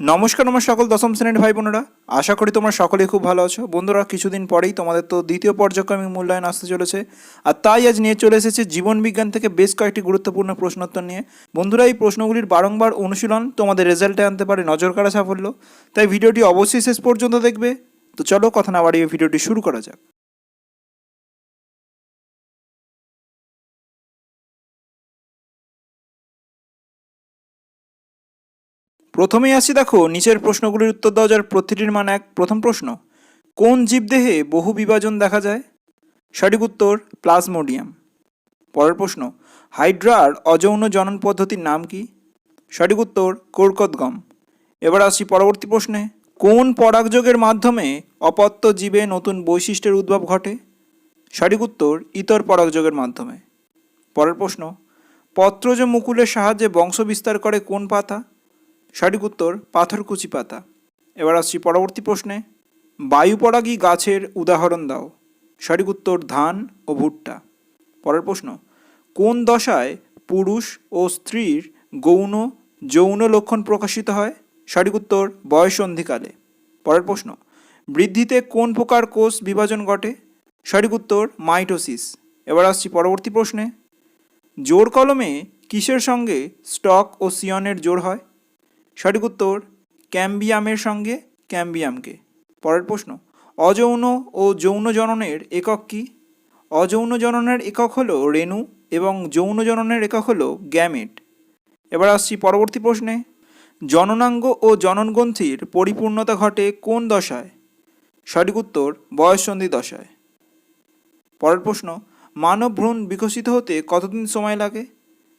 নমস্কার, আমার সকল দশম শ্রেণির ভাই বোনেরা। আশা করি তোমরা সকলেই খুব ভালো আছো। বন্ধুরা, কিছুদিন পরেই তোমাদের তো দ্বিতীয় পর্যায়ক্রমিক মূল্যায়ন আসতে চলেছে। আর তাই আজ নিয়ে চলে এসেছে জীবন বিজ্ঞান থেকে বেশ কয়েকটি গুরুত্বপূর্ণ প্রশ্নোত্তর নিয়ে। বন্ধুরা, এই প্রশ্নগুলির বারংবার অনুশীলন তোমাদের রেজাল্টে আনতে পারে, নজর কাড়া সাফল্য। তাই ভিডিওটি অবশ্যই শেষ পর্যন্ত দেখবে। তো চলো কথা না বাড়িয়ে ভিডিওটি শুরু করা যাক। প্রথমেই আসি দেখো, নিচের প্রশ্নগুলির উত্তর দেওয়া যার প্রতিটির মান এক। প্রথম প্রশ্ন, কোন জীবদেহে বহু বিভাজন দেখা যায়? সঠিক উত্তর, প্লাজমোডিয়াম। পরের প্রশ্ন, হাইড্রার অযৌন জনন পদ্ধতির নাম কি? সঠিক উত্তর, কোরকদগম। এবার আসি পরবর্তী প্রশ্নে, কোন পরাগযোগের মাধ্যমে অপত্য জীবে নতুন বৈশিষ্ট্যের উদ্ভব ঘটে? সঠিক উত্তর, ইতর পরাগযোগের মাধ্যমে। পরের প্রশ্ন, পত্রজ মুকুলের সাহায্যে বংশ বিস্তার করে কোন পাতা? সঠিক উত্তর পাথরকুচি পাতা। এবার আসছি পরবর্তী প্রশ্নে। বায়ুপরাগী গাছের উদাহরণ দাও। সঠিক উত্তর ধান ও ভুট্টা। পরের প্রশ্ন, কোন দশায় পুরুষ ও স্ত্রীর গৌণ, যৌন লক্ষণ প্রকাশিত হয়? সঠিক উত্তর বয়সন্ধিকালে পরের প্রশ্ন, বৃদ্ধিতে কোন প্রকার কোষ বিভাজন ঘটে? সঠিক উত্তর, মাইটোসিস। এবার আসছি পরবর্তী প্রশ্নে। জোর কলমে কিসের সঙ্গে স্টক ও সিয়নের জোর হয়? সঠিক উত্তর, ক্যাম্বিয়ামের সঙ্গে ক্যাম্বিয়ামকে। পরের প্রশ্ন, অযৌন ও যৌন জননের একক কি? অযৌন জননের একক হলো রেণু এবং যৌন জননের একক হলো গ্যামেট। এবার আসছি পরবর্তী প্রশ্নে, জননাঙ্গ ও জননগ্রন্থির পরিপূর্ণতা ঘটে কোন দশায়? সঠিক উত্তর, বয়ঃসন্ধি দশায়। পরের প্রশ্ন, মানব ভ্রূণ বিকশিত হতে কতদিন সময় লাগে?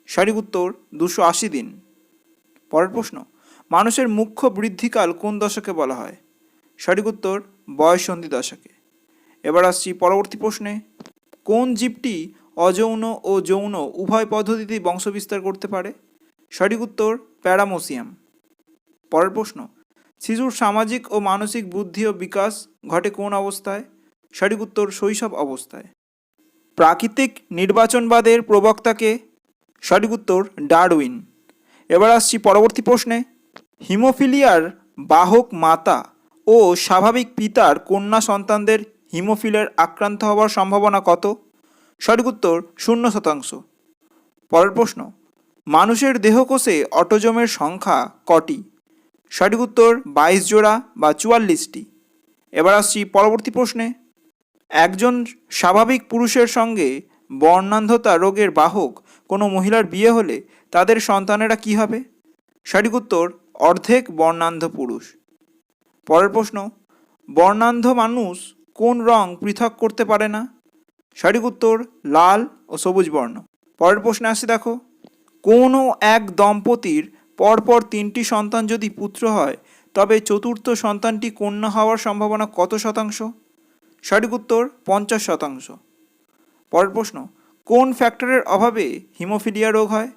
সঠিক উত্তর, দুশো আশি দিন। পরের প্রশ্ন মানুষের মুখ্য বৃদ্ধিকাল কোন দশকে বলা হয়? সঠিক উত্তর, বয়ঃসন্ধি দশকে। এবার আসছি পরবর্তী প্রশ্নে। কোন জীবটি অযৌন ও যৌন উভয় পদ্ধতিতেই বংশবিস্তার করতে পারে? সঠিক উত্তর, প্যারামোসিয়াম। পরের প্রশ্ন, শিশুর সামাজিক ও মানসিক বুদ্ধি ও বিকাশ ঘটে কোন অবস্থায়? সঠিক উত্তর, শৈশব অবস্থায়। প্রাকৃতিক নির্বাচনবাদের প্রবক্তাকে সঠিক উত্তর, ডারউইন। এবার আসছি পরবর্তী প্রশ্নে। হিমোফিলিয়ার বাহক মাতা ও স্বাভাবিক পিতার কন্যা সন্তানদের হিমোফিলিয়ার আক্রান্ত হওয়ার সম্ভাবনা কত? সঠিক উত্তর শূন্য শতাংশ। পরের প্রশ্ন, মানুষের দেহকোষে অটোজমের সংখ্যা কটি? সঠিক উত্তর বাইশ জোড়া বা চুয়াল্লিশটি। এবার আসছি পরবর্তী প্রশ্নে। একজন স্বাভাবিক পুরুষের সঙ্গে বর্ণান্ধতা রোগের বাহক কোনো মহিলার বিয়ে হলে তাদের সন্তানেরা কি হবে? সঠিক উত্তর অর্ধেক বর্ণান্ধ পুরুষ। পরের প্রশ্ন, বর্ণান্ধ মানুষ কোন রং পৃথক করতে পারে না? সঠিক উত্তর, লাল ও সবুজ বর্ণ। পরের প্রশ্নে আসছে দেখো, কোনো এক দম্পতির পরপর তিনটি সন্তান যদি পুত্র হয়, তবে চতুর্থ সন্তানটি কন্যা হওয়ার সম্ভাবনা কত শতাংশ? সঠিক উত্তর, পঞ্চাশ শতাংশ। পরের প্রশ্ন, কোন ফ্যাক্টরের অভাবে হিমোফিলিয়া রোগ হয়?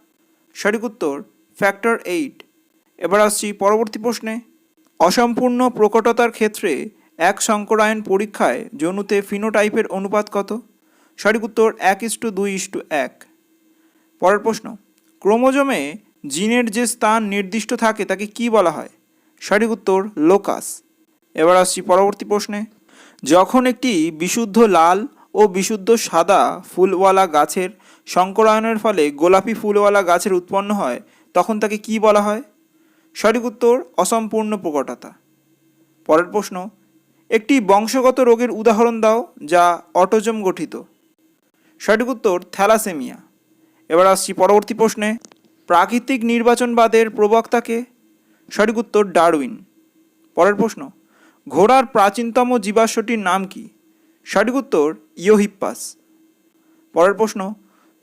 সঠিক উত্তর, ফ্যাক্টর এইট। এবার আসছি পরবর্তী প্রশ্নে। অসম্পূর্ণ প্রকটতার ক্ষেত্রে এক সংকরায়ন পরীক্ষায় জনুতে ফিনোটাইপের অনুপাত কত? সঠিক উত্তর এক ইস্টু দুই ইস্টু এক। পরের প্রশ্ন, ক্রোমোজোমে জিনের যে স্থান নির্দিষ্ট থাকে তাকে কি বলা হয়? সঠিক উত্তর, লোকাস। এবার আসছি পরবর্তী প্রশ্নে, যখন একটি বিশুদ্ধ লাল ও বিশুদ্ধ সাদা ফুলওয়ালা গাছের সংকরায়নের ফলে গোলাপি ফুলওয়ালা গাছের উৎপন্ন হয়, তখন তাকে কি বলা হয়? সঠিক উত্তর, অসম্পূর্ণ প্রকটতা। পরের প্রশ্ন, একটি বংশগত রোগের উদাহরণ দাও যা অটোজম গঠিত। সঠিক উত্তর, থ্যালাসেমিয়া। এবার আসছি পরবর্তী প্রশ্নে, প্রাকৃতিক নির্বাচনবাদের প্রবক্তাকে? সঠিক উত্তর, ডারউইন। পরের প্রশ্ন, ঘোড়ার প্রাচীনতম জীবাশ্মটির নাম কি? সঠিক উত্তর, ইয়োহিপ্পাস। পরের প্রশ্ন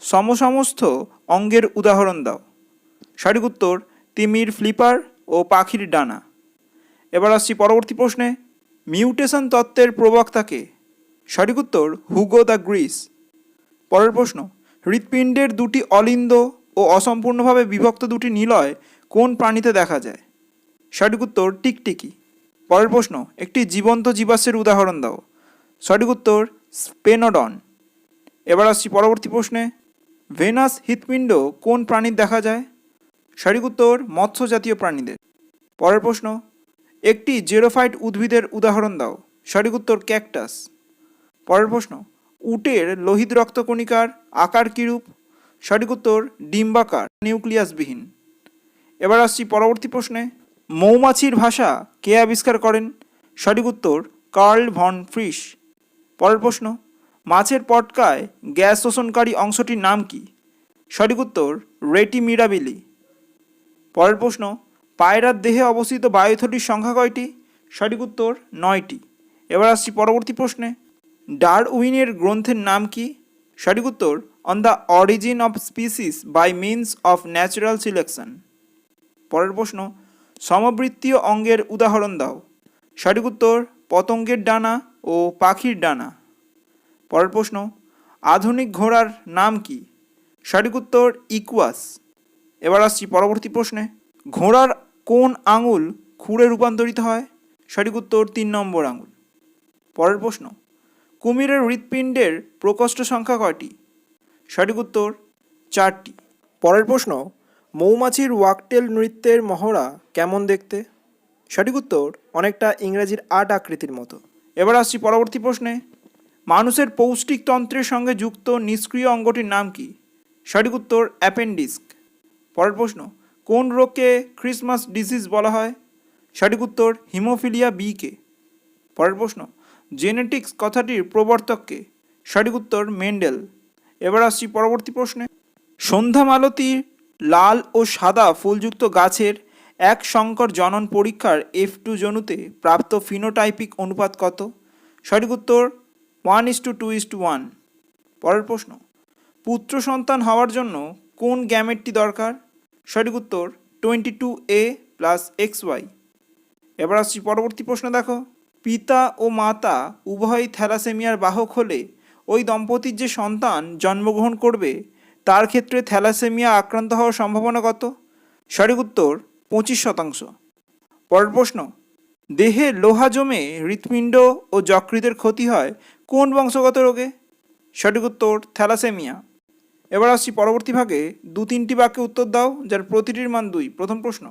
সমসমস্ত অঙ্গের উদাহরণ দাও। সঠিক উত্তর তিমির ফ্লিপার ও পাখির ডানা। এবার আসছি পরবর্তী প্রশ্নে। মিউটেশন তত্ত্বের প্রবক্তাকে সঠিক উত্তর হুগো দ্য গ্রিস। পরের প্রশ্ন, হৃৎপিণ্ডের দুটি অলিন্দ ও অসম্পূর্ণভাবে বিভক্ত দুটি নিলয় কোন প্রাণীতে দেখা যায়? সঠিক উত্তর, টিকটিকি। পরের প্রশ্ন, একটি জীবন্ত জীবাশ্মের উদাহরণ দাও। সঠিক উত্তর, স্পেনোডন। এবার আসছি পরবর্তী প্রশ্নে। ভেনাস হৃৎপিণ্ড কোন প্রাণীর দেখা যায়? সঠিক উত্তর মৎস্য জাতীয় প্রাণীদের। পরের প্রশ্ন, একটি জেরোফাইট উদ্ভিদের উদাহরণ দাও সঠিক উত্তর ক্যাকটাস। পরের প্রশ্ন, উটের লোহিত রক্তকণিকার আকার কিরূপ সঠিক উত্তর ডিম্বাকার নিউক্লিয়াসবিহীন। এবার আসছি পরবর্তী প্রশ্নে, মৌমাছির ভাষা কে আবিষ্কার করেন? সঠিক উত্তর কার্ল ভন ফ্রিস পরের প্রশ্ন, মাছের পটকায় গ্যাস শোষণকারী অংশটির নাম কি? সঠিক উত্তর রেটি মিরাবিলি পরের প্রশ্ন, পায়রার দেহে অবস্থিত বায়ুথলির সংখ্যা কয়টি? সঠিক উত্তর, নয়টি। এবার আসছি পরবর্তী প্রশ্নে। ডার উইনের গ্রন্থের নাম কি? সঠিক উত্তর on the origin of species by means of natural selection পরের প্রশ্ন, সমবৃত্তীয় অঙ্গের উদাহরণ দাও। সঠিক উত্তর, পতঙ্গের ডানা ও পাখির ডানা। পরের প্রশ্ন, আধুনিক ঘোড়ার নাম কি? সঠিক উত্তর, ইকুয়াস। এবার আসছি পরবর্তী প্রশ্নে। ঘোড়ার কোন আঙুল খুঁড়ে রূপান্তরিত হয়? সঠিক উত্তর তিন নম্বর আঙুল। পরের প্রশ্ন, কুমিরের হৃৎপিণ্ডের প্রকোষ্ঠ সংখ্যা কয়টি? সঠিক উত্তর চারটি। পরের প্রশ্ন, মৌমাছির ওয়াকটেল নৃত্যের মহড়া কেমন দেখতে? সঠিক উত্তর অনেকটা ইংরেজির আট আকৃতির মতো। এবার আসছি পরবর্তী প্রশ্নে, মানুষের পৌষ্টিক তন্ত্রের সঙ্গে যুক্ত নিষ্ক্রিয় অঙ্গটির নাম কি? সঠিক উত্তর অ্যাপেন্ডিস্ক পরের প্রশ্ন, কোন রোগকে ক্রিসমাস ডিজিজ বলা হয়? সঠিক উত্তর, হিমোফিলিয়া বিকে পরের প্রশ্ন, জেনেটিক্স কথাটির প্রবর্তককে সঠিক উত্তর, মেন্ডেল। এবার আসছি পরবর্তী প্রশ্নে। সন্ধ্যা মালতীর লাল ও সাদা ফুলযুক্ত গাছের এক সংকর জনন পরীক্ষার এফ টু জনুতে প্রাপ্ত ফিনোটাইপিক অনুপাত কত? সঠিক উত্তর, one is to two is to one. পরের প্রশ্ন, পুত্র সন্তান হওয়ার জন্য কোন গ্যামেটটি দরকার? সঠিক উত্তর twenty two A plus X Y এবার আসছি পরবর্তী প্রশ্ন, দেখো। পিতা ও মাতা উভয়ই থ্যালাসেমিয়ার বাহক হলে ওই দম্পতির যে সন্তান জন্মগ্রহণ করবে, তার ক্ষেত্রে থ্যালাসেমিয়া আক্রান্ত হওয়ার সম্ভাবনা কত? সঠিক উত্তর পঁচিশ শতাংশ। পরের প্রশ্ন, দেহে লোহা জমে হৃৎপিণ্ড ও যকৃতের ক্ষতি হয় কোন বংশগত রোগে? সঠিক উত্তর থ্যালাসেমিয়া। এবার আসছি পরবর্তী ভাগে। দু তিনটি বাক্যে উত্তর দাও, যার প্রতিটির মান দুই। প্রথম প্রশ্ন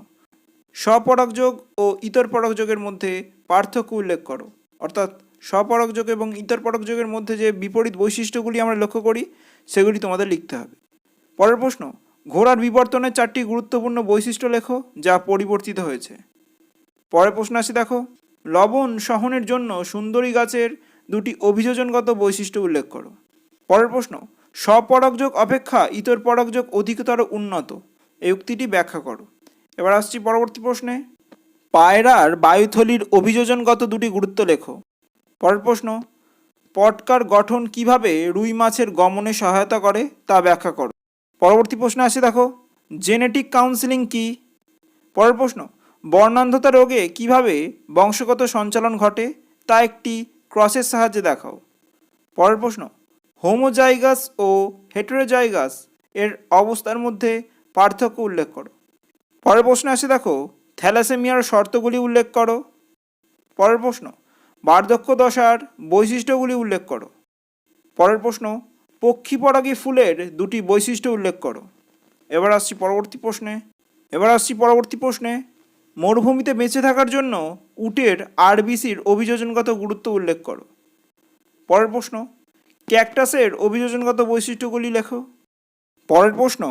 স্বপরাগযোগ ও ইতর পরাগযোগের মধ্যে পার্থক্য উল্লেখ করো। অর্থাৎ স্বপরাগযোগ এবং ইতর পরাগযোগের মধ্যে যে বিপরীত বৈশিষ্ট্যগুলি আমরা লক্ষ্য করি, সেগুলি তোমাদের লিখতে হবে। পরের প্রশ্ন, ঘোড়ার বিবর্তনের চারটি গুরুত্বপূর্ণ বৈশিষ্ট্য লেখো, যা পরিবর্তিত হয়েছে। পরের প্রশ্ন আসি, দেখো, লবণ সহনের জন্য সুন্দরী গাছের দুটি অভিযোজনগত বৈশিষ্ট্য উল্লেখ করো। পরের প্রশ্ন স্বপরাগযোগ অপেক্ষা ইতর পরাগযোগ অধিকতর উন্নত। এই উক্তিটি ব্যাখ্যা করো। এবার আসছি পরবর্তী প্রশ্নে। পায়রার বায়ুথলির অভিযোজনগত দুটি গুরুত্ব লেখো। পরের প্রশ্ন, পটকার গঠন কীভাবে রুই মাছের গমনে সহায়তা করে তা ব্যাখ্যা করো। পরবর্তী প্রশ্ন আসে দেখো, জেনেটিক কাউন্সিলিং কি? পরের প্রশ্ন, বর্ণান্ধতা রোগে কীভাবে বংশগত সঞ্চালন ঘটে তা একটি ক্রসের সাহায্যে দেখাও। পরের প্রশ্ন হোমোজাইগাস ও হেটেরোজাইগাস এর অবস্থার মধ্যে পার্থক্য উল্লেখ করো। পরের প্রশ্নে আসে দেখো, থ্যালাসেমিয়ার শর্তগুলি উল্লেখ করো। পরের প্রশ্ন, বার্ধক্য দশার বৈশিষ্ট্যগুলি উল্লেখ করো। পরের প্রশ্ন, পক্ষীপরাগী ফুলের দুটি বৈশিষ্ট্য উল্লেখ করো। এবার আসছি পরবর্তী প্রশ্নে। এবার আসছি পরবর্তী প্রশ্নে। মরুভূমিতে বেঁচে থাকার জন্য উটের আরবিসির অভিযোজনগত গুরুত্ব উল্লেখ করো। পরের প্রশ্ন ক্যাকটাসের অভিযোজনগত বৈশিষ্ট্যগুলি লেখো। পরের প্রশ্ন,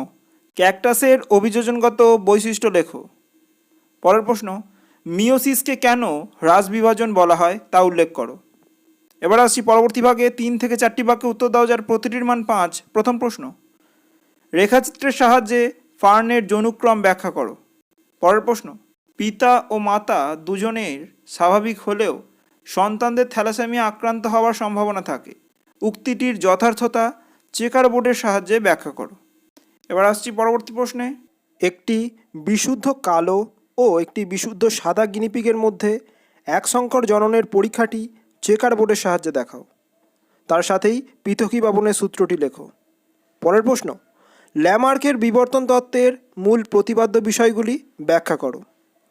ক্যাকটাসের অভিযোজনগত বৈশিষ্ট্য লেখো। পরের প্রশ্ন মিওসিসকে কেন হ্রাস বিভাজন বলা হয় তা উল্লেখ করো। এবার আসছি পরবর্তী ভাগে তিন থেকে চারটি বাক্যে উত্তর দাও, যার প্রতিটির মান পাঁচ। প্রথম প্রশ্ন, রেখাচিত্রের সাহায্যে ফার্নের যৌনুক্রম ব্যাখ্যা করো। পরের প্রশ্ন, পিতা ও মাতা দুজনের স্বাভাবিক হলেও সন্তানদের থ্যালাসেমিয়া আক্রান্ত হওয়ার সম্ভাবনা থাকে। উক্তিটির যথার্থতা চেকার বোর্ডের সাহায্যে ব্যাখ্যা করো। এবার আসছি পরবর্তী প্রশ্নে। একটি বিশুদ্ধ কালো ও একটি বিশুদ্ধ সাদা গিনিপিগের মধ্যে এক সংকর জননের পরীক্ষাটি চেকার বোর্ডের সাহায্যে দেখাও। তার সাথেই পৃথকী বাবনের সূত্রটি লেখো। পরের প্রশ্ন, ল্যামার্কের বিবর্তন তত্ত্বের মূল প্রতিপাদ্য বিষয়গুলি ব্যাখ্যা করো।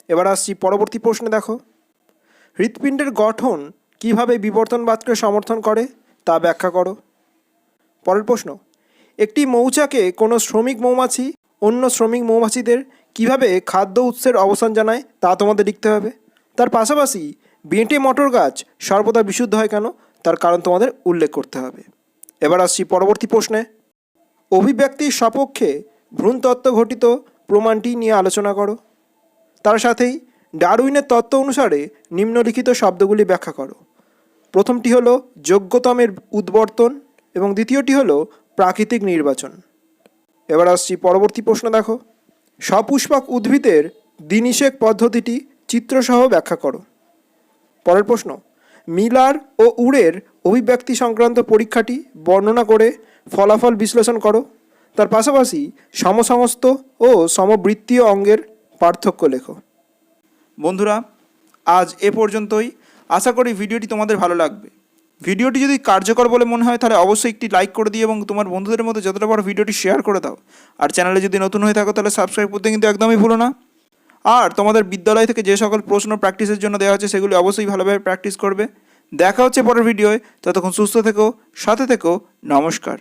এবার আসছি পরবর্তী প্রশ্নে দেখো, হৃৎপিণ্ডের গঠন কীভাবে বিবর্তনবাদকে সমর্থন করে? তা ব্যাখ্যা করো। পরের প্রশ্ন, একটি মৌচাকে কোনো শ্রমিক মৌমাছি, অন্য শ্রমিক মৌমাছিদের কীভাবে খাদ্য উৎসের অবসান জানায় তা তোমাদের লিখতে হবে। তার পাশাপাশি বেঁটে মটর গাছ সর্বদা বিশুদ্ধ হয় কেন? তার কারণ তোমাদের উল্লেখ করতে হবে। এবার আসছি পরবর্তী প্রশ্নে। অভিব্যক্তির সপক্ষে ভ্রূণতত্ত্ব ঘটিত প্রমাণটি নিয়ে আলোচনা করো। তার সাথেই ডারউইনের তত্ত্ব অনুসারে নিম্নলিখিত শব্দগুলি ব্যাখ্যা করো। প্রথমটি হলো যোগ্যতমের উদ্বর্তন এবং দ্বিতীয়টি হলো প্রাকৃতিক নির্বাচন। এবার আসছি পরবর্তী প্রশ্ন দেখো। সপুষ্পক উদ্ভিদের দিনিশেক পদ্ধতিটি চিত্রসহ ব্যাখ্যা করো। পরের প্রশ্ন, মিলার ও উড়ের অভিব্যক্তি সংক্রান্ত পরীক্ষাটি বর্ণনা করে ফলাফল বিশ্লেষণ করো। তার পাশাপাশি সমসমস্ত ও সমবৃত্তীয় অঙ্গের পার্থক্য লেখো। বন্ধুরা, আজ এ পর্যন্তই। আশা করি ভিডিওটি তোমাদের ভালো লাগবে। ভিডিওটি যদি কার্যকর বলে মনে হয়, তাহলে অবশ্যই একটি লাইক করে দিও এবং তোমার বন্ধুদের মধ্যে যতটা পারো ভিডিওটি শেয়ার করে দাও। আর চ্যানেলে যদি নতুন হয়ে থাকো, তাহলে সাবস্ক্রাইব করতে কিন্তু একদমই ভুলো না। আর তোমাদের বিদ্যালয় থেকে যে সকল প্রশ্ন প্র্যাকটিসের জন্য দেওয়া হচ্ছে, সেগুলি অবশ্যই ভালোভাবে প্র্যাকটিস করবে। দেখা হচ্ছে পরের ভিডিওয় ততক্ষণ সুস্থ থেকো, সাথে থেকো, নমস্কার।